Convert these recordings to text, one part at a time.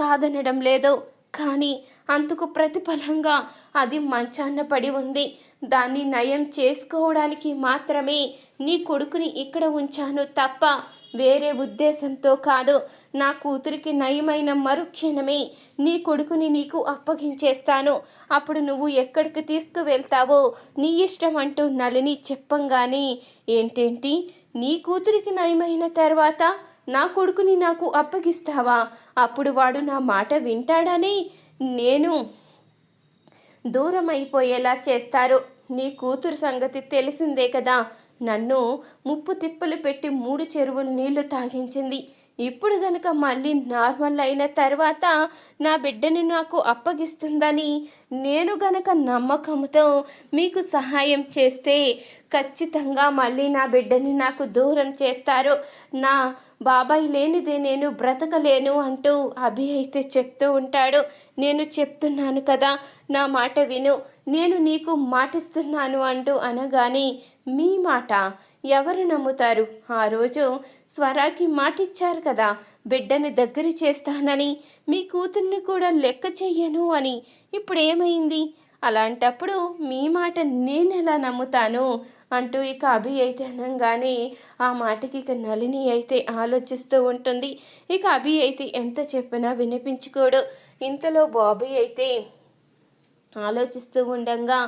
కాదనడం లేదు. కానీ అందుకు ప్రతిఫలంగా అది మంచాన్న పడి ఉంది. దాన్ని నయం చేసుకోవడానికి మాత్రమే నీ కొడుకుని ఇక్కడ ఉంచాను తప్ప వేరే ఉద్దేశంతో కాదు. నా కూతురికి నయమైన మరుక్షణమే నీ కొడుకుని నీకు అప్పగించేస్తాను. అప్పుడు నువ్వు ఎక్కడికి తీసుకువెళ్తావో నీ ఇష్టం అంటూ నలిని చెప్పంగానే ఏంటేంటి? నీ కూతురికి నయమైన తర్వాత నా కొడుకుని నాకు అప్పగిస్తావా? అప్పుడు వాడు నా మాట వింటాడని నేను దూరం అయిపోయేలా చేస్తారు. నీ కూతురు సంగతి తెలిసిందే కదా. నన్ను ముప్పు తిప్పలు పెట్టి మూడు చెరువులు నీళ్ళు తాగించింది. ఇప్పుడు గనక మళ్ళీ నార్మల్ అయిన తర్వాత నా బిడ్డని నాకు అప్పగిస్తుందని నేను గనక నమ్మకంతో మీకు సహాయం చేస్తే ఖచ్చితంగా మళ్ళీ నా బిడ్డని నాకు దూరం చేస్తారు. నా బాబాయ్ లేనిదే నేను బ్రతకలేను అంటూ అభి అయితే చెప్తూ ఉంటాడు. నేను చెప్తున్నాను కదా నా మాట విను. నేను నీకు మాటిస్తున్నాను అంటూ అనగానే మీ మాట ఎవరు నమ్ముతారు? ఆ రోజు స్వరాకి మాటిచ్చారు కదా బిడ్డని దగ్గర చేస్తానని మీ కూతుర్ని కూడా లెక్క చెయ్యను అని. ఇప్పుడేమైంది అలాంటప్పుడు మీ మాట నేనెలా నమ్ముతాను? అంటూ ఇక అభి అయితే అనగానే ఆ మాటకి ఇక నలిని అయితే ఆలోచిస్తూ ఉంటుంది. ఇక అభి అయితే ఎంత చెప్పినా వినిపించుకోడు. ఇంతలో బాబీ అయితే ఆలోచిస్తూ ఉండంగా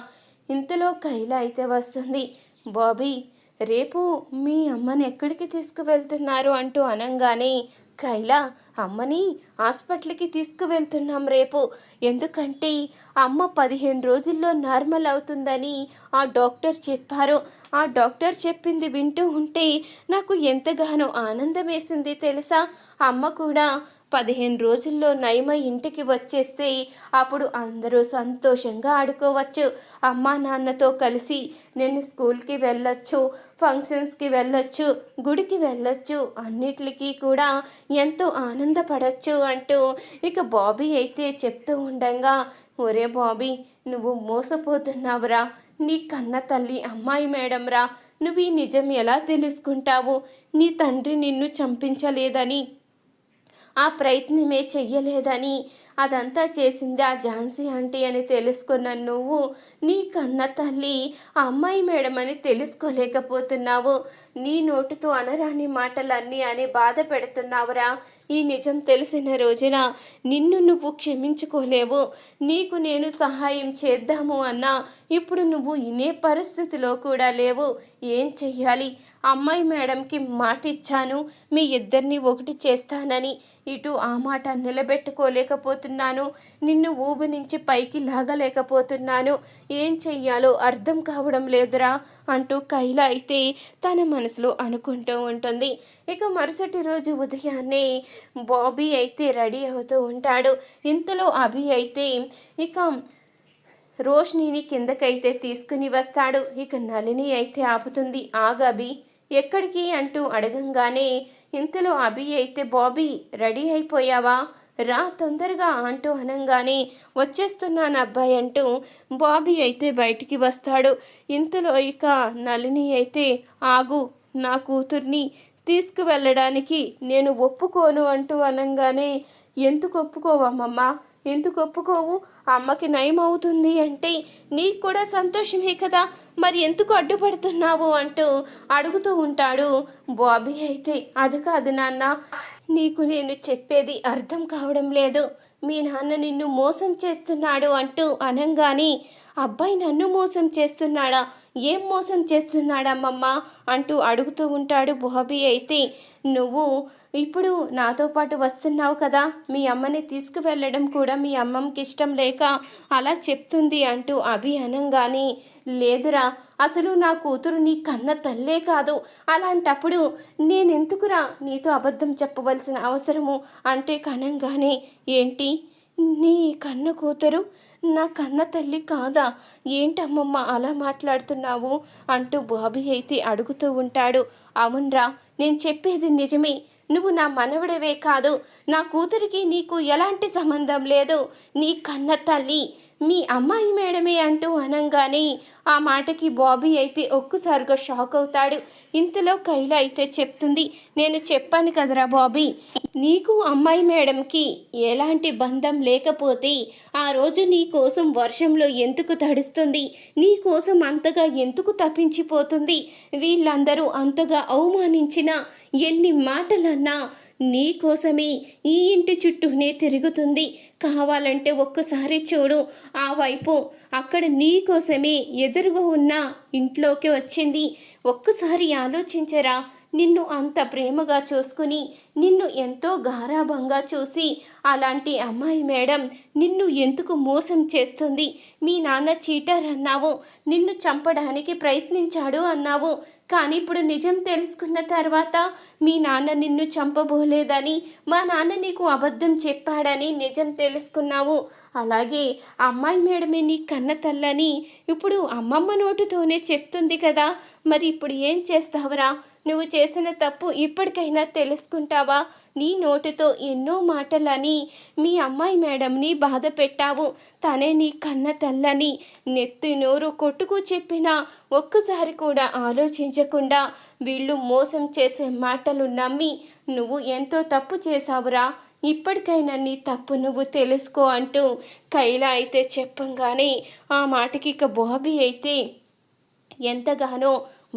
ఇంతలో కైల అయితే వస్తుంది. బాబీ రేపు మీ అమ్మని ఎక్కడికి తీసుకువెళ్తున్నారు? అంటూ అనంగానే కైలా అమ్మని హాస్పిటల్కి తీసుకువెళ్తున్నాం రేపు. ఎందుకంటే అమ్మ పదిహేను రోజుల్లో నార్మల్ అవుతుందని ఆ డాక్టర్ చెప్పారు. ఆ డాక్టర్ చెప్పింది వింటూ ఉంటే నాకు ఎంతగానో ఆనందం వేసింది తెలుసా? అమ్మ కూడా పదిహేను రోజుల్లో నయమ ఇంటికి వచ్చేస్తే అప్పుడు అందరూ సంతోషంగా ఆడుకోవచ్చు. అమ్మా నాన్నతో కలిసి నేను స్కూల్కి వెళ్ళొచ్చు ఫంక్షన్స్కి వెళ్ళొచ్చు గుడికి వెళ్ళొచ్చు అన్నిటికీ కూడా ఎంతో ఆనందపడచ్చు అంటూ ఇక బాబీ అయితే చెప్తూ ఉండగా ఒరే బాబీ నువ్వు మోసపోతున్నావురా. నీ కన్న తల్లి అమ్మాయి మేడం రా నువ్వు ఈ నిజం ఎలా తెలుసుకుంటావు? నీ తండ్రి నిన్ను చంపించలేదని ఆ ప్రయత్నమే చెయ్యలేదని అదంతా చేసింది ఆ ఝాన్సీ ఆంటీ అని తెలుసుకున్న నువ్వు. నీ కన్న తల్లి అమ్మాయి మేడం అని తెలుసుకోలేకపోతున్నావు. నీ నోటితో అనరాని మాటలన్నీ అని బాధ పెడుతున్నావురా. ఈ నిజం తెలిసిన రోజున నిన్ను నువ్వు క్షమించుకోలేవు. నీకు నేను సహాయం చేద్దాము అన్నా. ఇప్పుడు నువ్వు ఇనే పరిస్థితిలో కూడా లేవు. ఏం చెయ్యాలి? అమ్మాయి మేడంకి మాట ఇచ్చాను మీ ఇద్దరిని ఒకటి చేస్తానని. ఇటు ఆ మాట నిలబెట్టుకోలేకపోతున్నాను నిన్ను ఊబు నుంచి పైకి లాగలేకపోతున్నాను. ఏం చెయ్యాలో అర్థం కావడం లేదురా అంటూ కైలా అయితే తన మనసులో అనుకుంటూ ఉంటుంది. ఇక మరుసటి రోజు ఉదయాన్నే బాబీ అయితే రెడీ అవుతూ ఉంటాడు. ఇంతలో అభి అయితే ఇక రోష్నిని కిందకైతే తీసుకుని వస్తాడు. ఇక నలిని అయితే ఆపుతుంది. ఆగబి ఎక్కడికి అంటూ అడగంగానే ఇంతలో అభి అయితే బాబీ రెడీ అయిపోయావా? రా తొందరగా అంటూ అనంగానే వచ్చేస్తున్నాను అబ్బాయి అంటూ బాబీ అయితే బయటికి వస్తాడు. ఇంతలో ఇక నలిని అయితే ఆగు నా కూతుర్ని తీసుకువెళ్ళడానికి నేను ఒప్పుకోను అంటూ అనంగానే ఎందుకు ఒప్పుకోవమ్మమ్మా? ఎందుకు ఒప్పుకోవు? అమ్మకి నయం అవుతుంది అంటే నీకు కూడా సంతోషమే కదా. మరి ఎందుకు అడ్డుపడుతున్నావు అంటూ అడుగుతూ ఉంటాడు బాబీ అయితే. అది కాదు నాన్న నీకు నేను చెప్పేది అర్థం కావడం లేదు. మీ నాన్న నిన్ను మోసం చేస్తున్నాడు అంటూ అనంగానే అబ్బాయి నన్ను మోసం చేస్తున్నాడా? ఏం మోసం చేస్తున్నాడమ్మమ్మ? అంటూ అడుగుతూ ఉంటాడు బాబీ అయితే. నువ్వు ఇప్పుడు నాతో పాటు వస్తున్నావు కదా? మీ అమ్మని తీసుకువెళ్ళడం కూడా మీ అమ్మమ్మకి ఇష్టం లేక అలా చెప్తుంది అంటూ అభి అనంగానే. లేదురా అసలు నా కూతురు నీ కన్న తల్లే కాదు. అలాంటప్పుడు నేనెందుకురా నీతో అబద్ధం చెప్పవలసిన అవసరము? అంటే కనంగానే. ఏంటి? నీ కన్న కూతురు నా కన్న తల్లి కాదా? ఏంటమ్మమ్మ అలా మాట్లాడుతున్నావు? అంటూ బాబీ అయితే అడుగుతూ ఉంటాడు. అవునరా నేను చెప్పేది నిజమే. నువ్వు నా మనవడవే కాదు. నా కూతురికి నీకు ఎలాంటి సంబంధం లేదు. నీ కన్న తల్లి మీ అమ్మాయి మేడమే అంటూ అనంగానే ఆ మాటకి బాబీ అయితే ఒక్కసారిగా షాక్ అవుతాడు. ఇంతలో కైల అయితే చెప్తుంది నేను చెప్పాను కదరా బాబీ నీకు అమ్మాయి మేడంకి ఎలాంటి బంధం లేకపోతే ఆ రోజు నీ కోసం వర్షంలో ఎందుకు తడుస్తుంది? నీ కోసం అంతగా ఎందుకు తప్పించిపోతుంది? వీళ్ళందరూ అంతగా అవమానించిన ఎన్ని మాటలన్నా నీ కోసమే ఈ ఇంటి చుట్టూనే తిరుగుతుంది. కావాలంటే ఒక్కసారి చూడు. ఆ వైపు అక్కడ నీ కోసమే ఎదురుగా ఉన్న ఇంట్లోకి వచ్చింది. ఒక్కసారి ఆలోచించరా? నిన్ను అంత ప్రేమగా చూసుకుని నిన్ను ఎంతో గారాభంగా చూసి అలాంటి అమ్మాయి మేడం నిన్ను ఎందుకు మోసం చేస్తుంది? మీ నాన్న చీటర్ అన్నావు నిన్ను చంపడానికి ప్రయత్నించాడు అన్నావు. కానీ ఇప్పుడు నిజం తెలుసుకున్న తర్వాత మీ నాన్న నిన్ను చంపబోలేదని మా నాన్న నీకు అబద్ధం చెప్పాడని నిజం తెలుసుకున్నావు. అలాగే అమ్మాయి మేడమే నీ కన్న తల్లని ఇప్పుడు అమ్మమ్మ నోటుతోనే చెప్తుంది కదా. మరి ఇప్పుడు ఏం చేస్తావురా? నువ్వు చేసిన తప్పు ఇప్పటికైనా తెలుసుకుంటావా? నీ నోటితో ఎన్నో మాటలని మీ అమ్మాయి మేడంని బాధ పెట్టావు. తనే నీ కన్న తల్లని నెత్తి నోరు కొట్టుకు చెప్పినా ఒక్కసారి కూడా ఆలోచించకుండా వీళ్ళు మోసం చేసే మాటలు నమ్మి నువ్వు ఎంతో తప్పు చేశావురా. ఇప్పటికైనా నీ తప్పు నువ్వు తెలుసుకో అంటూ కైలా అయితే చెప్పంగానే ఆ మాటకి ఇక బాబీ అయితే ఎంతగానో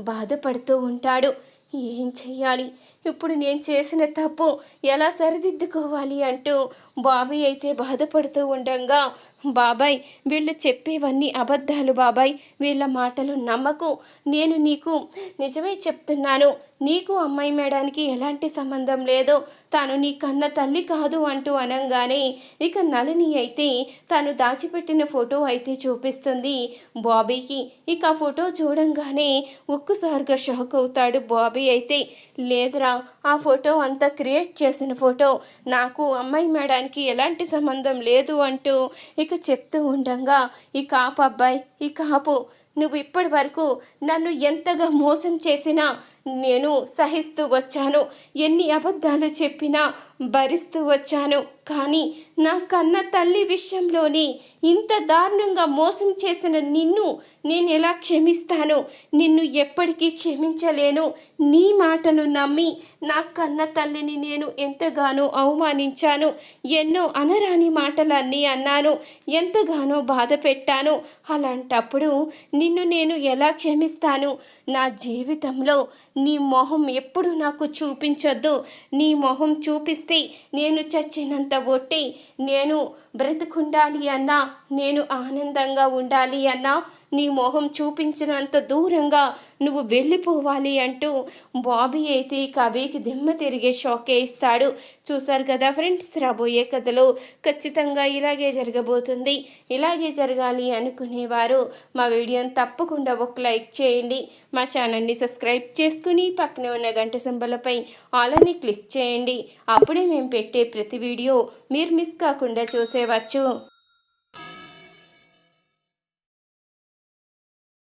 బాధపడుతూ ఉంటాడు. ఏం చెయ్యాలి? ఇప్పుడు నేను చేసిన తప్పు ఎలా సరిదిద్దుకోవాలి అంటూ బాబీ అయితే బాధపడుతూ ఉండగా బాబాయ్ వీళ్ళు చెప్పేవన్నీ అబద్ధాలు బాబాయ్. వీళ్ళ మాటలు నమ్మకు. నేను నీకు నిజమే చెప్తున్నాను. నీకు అమ్మాయి మేడానికి ఎలాంటి సంబంధం లేదు. తాను నీ కన్న తల్లి కాదు అంటూ అనగానే ఇక నలిని అయితే తాను దాచిపెట్టిన ఫోటో అయితే చూపిస్తుంది బాబీకి. ఇక ఆ ఫోటో చూడంగానే ఒక్కసారిగా షాక్ అవుతాడు బాబీ అయితే. లేదురా ఆ ఫోటో అంతా క్రియేట్ చేసిన ఫోటో. నాకు అమ్మాయి మేడానికి ఎలాంటి సంబంధం లేదు అంటూ ఇక చెప్తూ ఉండగా ఈ కాపు అబ్బాయి ఈ కాపు. నువ్వు ఇప్పటి వరకు నన్ను ఎంతగా మోసం చేసినా నేను సహిస్తూ వచ్చాను. ఎన్ని అబద్ధాలు చెప్పినా భరిస్తూ వచ్చాను. కానీ నా కన్న తల్లి విషయంలోని ఇంత దారుణంగా మోసం చేసిన నిన్ను నేను ఎలా క్షమిస్తాను? నిన్ను ఎప్పటికీ క్షమించలేను. నీ మాటను నమ్మి నా కన్న తల్లిని నేను ఎంతగానో అవమానించాను. ఎన్నో అనరాని మాటలన్నీ అన్నాను. ఎంతగానో బాధ పెట్టాను అలాంటప్పుడు నిన్ను నేను ఎలా క్షమిస్తాను? నా జీవితంలో నీ మొహం ఎప్పుడు నాకు చూపించొద్దు. నీ మొహం చూపిస్తే నేను చచ్చినంత ఒట్టి నేను బ్రతుకుండాలి అన్నా నేను ఆనందంగా ఉండాలి అన్నా నీ మొహం చూపించినంత దూరంగా నువ్వు వెళ్ళిపోవాలి అంటూ బాబీ అయితే కవికి దిమ్మ తిరిగే షాకే ఇస్తాడు. చూసారు కదా ఫ్రెండ్స్ రాబోయే కథలో ఖచ్చితంగా ఇలాగే జరగబోతుంది. ఇలాగే జరగాలి అనుకునేవారు. మా వీడియోని తప్పకుండా ఒక లైక్ చేయండి. మా ఛానల్ని సబ్స్క్రైబ్ చేసుకుని పక్కనే ఉన్న గంట సింబలపై ఆలని క్లిక్ చేయండి. అప్పుడే మేము పెట్టే ప్రతి వీడియో మీరు మిస్ కాకుండా చూసేవచ్చు.